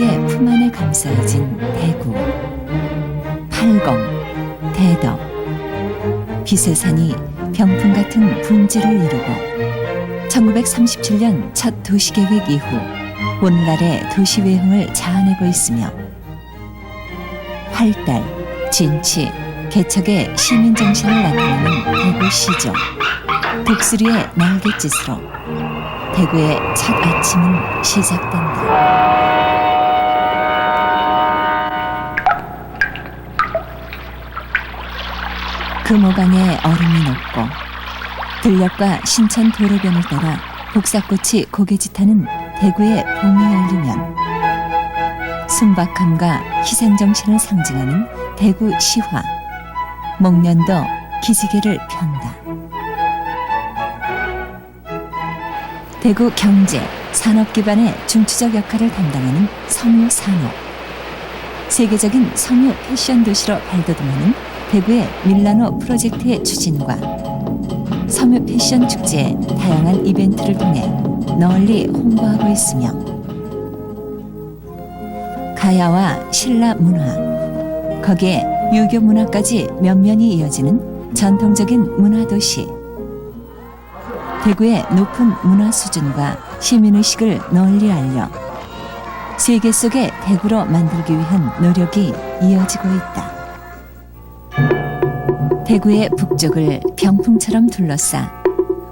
서늘하게 품 안에 감싸여진 대구, 팔공, 대덕, 비세산이 병풍 같은 분지를 이루고 1937년 첫 도시계획 이후 오늘날의 도시 외형을 자아내고 있으며 활달, 진치, 개척의 시민 정신을 나타내는 대구시죠. 독수리의 날갯짓으로 대구의 첫 아침은 시작된다. 금호강에 얼음이 녹고 들녘과 신천 도로변을 따라 복사꽃이 고개짓하는 대구의 봄이 열리면 순박함과 희생정신을 상징하는 대구 시화 목련도 기지개를 편다. 대구 경제, 산업 기반의 중추적 역할을 담당하는 섬유 산업. 세계적인 섬유 패션 도시로 발돋움하는 대구의 밀라노 프로젝트의 추진과 섬유 패션 축제의 다양한 이벤트를 통해 널리 홍보하고 있으며 가야와 신라 문화, 거기에 유교 문화까지 면면이 이어지는 전통적인 문화 도시. 대구의 높은 문화 수준과 시민의식을 널리 알려 세계 속의 대구로 만들기 위한 노력이 이어지고 있다. 대구의 북쪽을 병풍처럼 둘러싸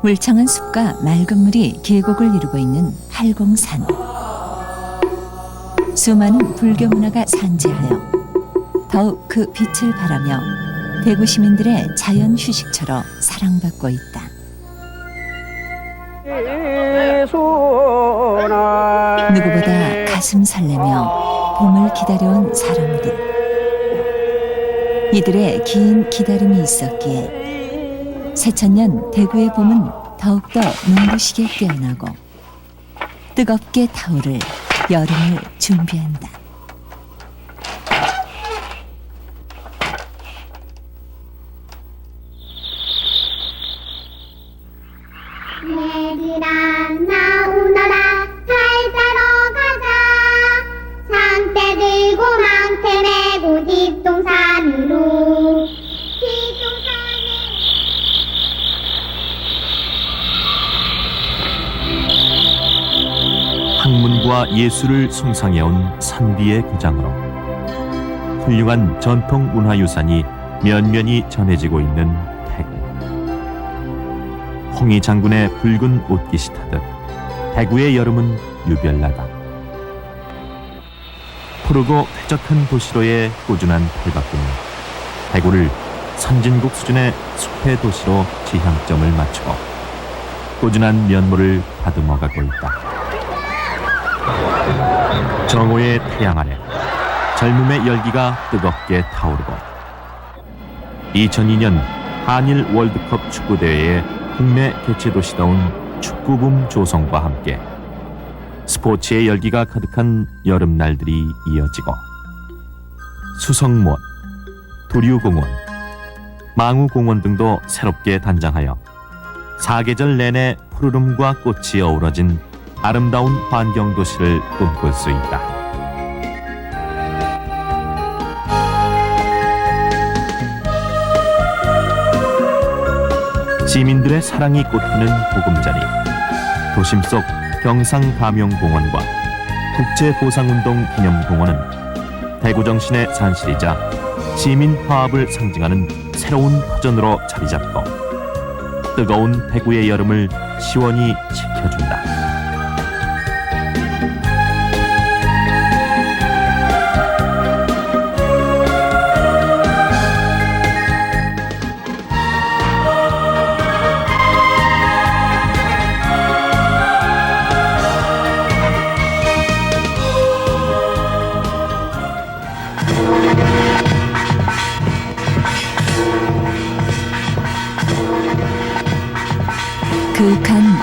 울창한 숲과 맑은 물이 계곡을 이루고 있는 팔공산. 수많은 불교 문화가 산재하여 더욱 그 빛을 바라며 대구 시민들의 자연 휴식처로 사랑받고 있다. 누구보다 가슴 설레며 봄을 기다려온 사람들. 이들의 긴 기다림이 있었기에 새천년 대구의 봄은 더욱더 눈부시게 깨어나고 뜨겁게 타오를 여름을 준비한다. 얘들아 나오너라 뒷동산에 학문과 예술을 숭상해온 산비의 고장으로 훌륭한 전통 문화유산이 면면이 전해지고 있는 대구. 홍희 장군의 붉은 옷깃이 타듯 대구의 여름은 유별나다. 푸르고 쾌적한 도시로의 꾸준한 탈바꿈이 대구를 선진국 수준의 숲의 도시로 지향점을 맞추고 꾸준한 면모를 다듬어 가고 있다. 정오의 태양 아래 젊음의 열기가 뜨겁게 타오르고 2002년 한일 월드컵 축구대회의 국내 개최 도시다운 축구붐 조성과 함께 스포츠의 열기가 가득한 여름날들이 이어지고 수성무원, 두류공원, 망우공원 등도 새롭게 단장하여 사계절 내내 푸르름과 꽃이 어우러진 아름다운 환경 도시를 꿈꿀 수 있다. 시민들의 사랑이 꽃피는 보금자리, 도심 속 경상감영공원과 국제보상운동 기념공원은 대구 정신의 산실이자 시민 화합을 상징하는 새로운 터전으로 자리 잡고 뜨거운 대구의 여름을 시원히 식혀준다.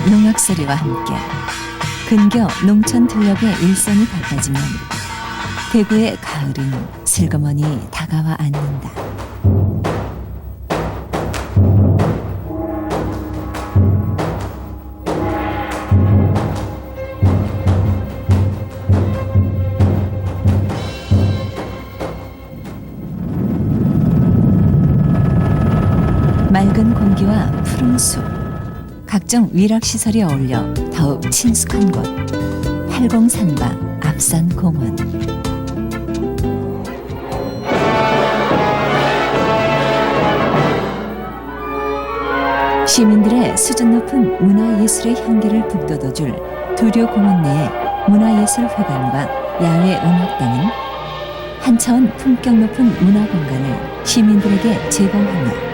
농약소리와 함께 근교 농촌들력의 일선이 바빠지면 대구의 가을은 슬그머니 다가와 앉는다. 맑은 공기와 푸른 숲, 각종 위락시설이 어울려 더욱 친숙한 곳, 팔공산과 앞산공원. 시민들의 수준 높은 문화예술의 향기를 북돋워줄 두려공원 내의 문화예술회관과 야외 음악당은 한 차원 품격 높은 문화 공간을 시민들에게 제공하며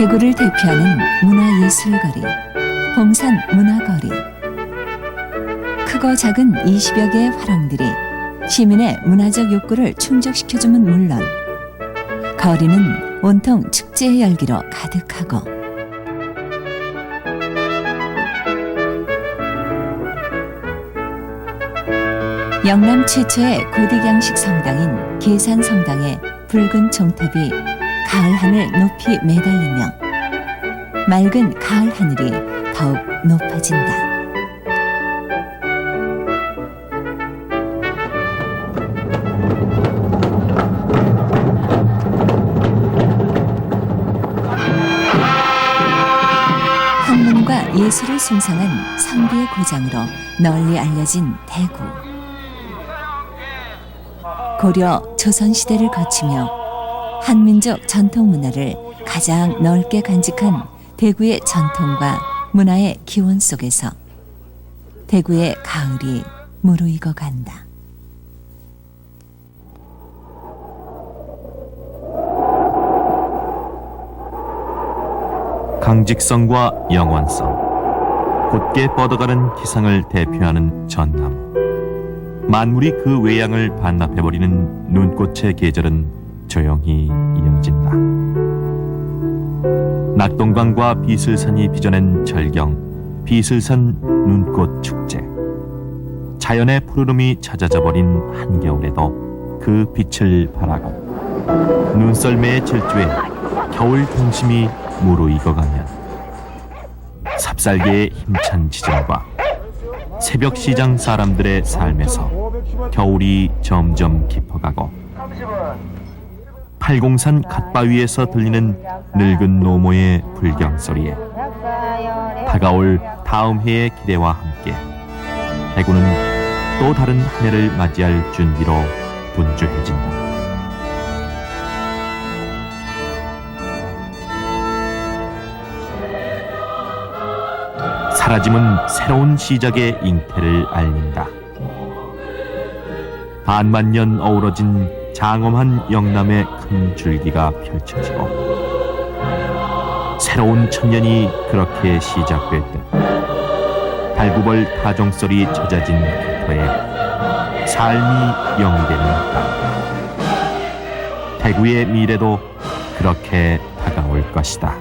대구를 대표하는 문화예술거리, 봉산 문화거리. 크고 작은 20여 개의 화廊들이 시민의 문화적 욕구를 충족시켜주면 물론 거리는 온통 축제의 열기로 가득하고 영남 최초의 고딕양식 성당인 계산성당의 붉은 종탑이 가을 하늘 높이 매달리며 맑은 가을 하늘이 더욱 높아진다. 학문과 예술을 숭상한 상비의 고장으로 널리 알려진 대구. 고려 조선 시대를 거치며 한민족 전통 문화를 가장 넓게 간직한 대구의 전통과 문화의 기원 속에서 대구의 가을이 무르익어 간다. 강직성과 영원성, 곧게 뻗어가는 기상을 대표하는 전남. 만물이 그 외양을 반납해버리는 눈꽃의 계절은 조용히 이어진다. 낙동강과 비슬산이 빚어낸 절경, 비슬산 눈꽃 축제. 자연의 푸르름이 찾아져 버린 한겨울에도 그 빛을 바라고 눈썰매의 질주에 겨울 동심이 무르익어가면 삽살개의 힘찬 지정과 새벽 시장 사람들의 삶에서 겨울이 점점 깊어가고 팔공산 갓바위에서 들리는 늙은 노모의 불경 소리에 다가올 다음 해의 기대와 함께 대구는 또 다른 한 해를 맞이할 준비로 분주해진다. 사라짐은 새로운 시작의 잉태를 알린다. 반만 년 어우러진 장엄한 영남의 큰 줄기가 펼쳐지고 새로운 천년이 그렇게 시작될 때 달구벌 타종소리 젖어진 깃터에 삶이 영되는 땅 대구의 미래도 그렇게 다가올 것이다.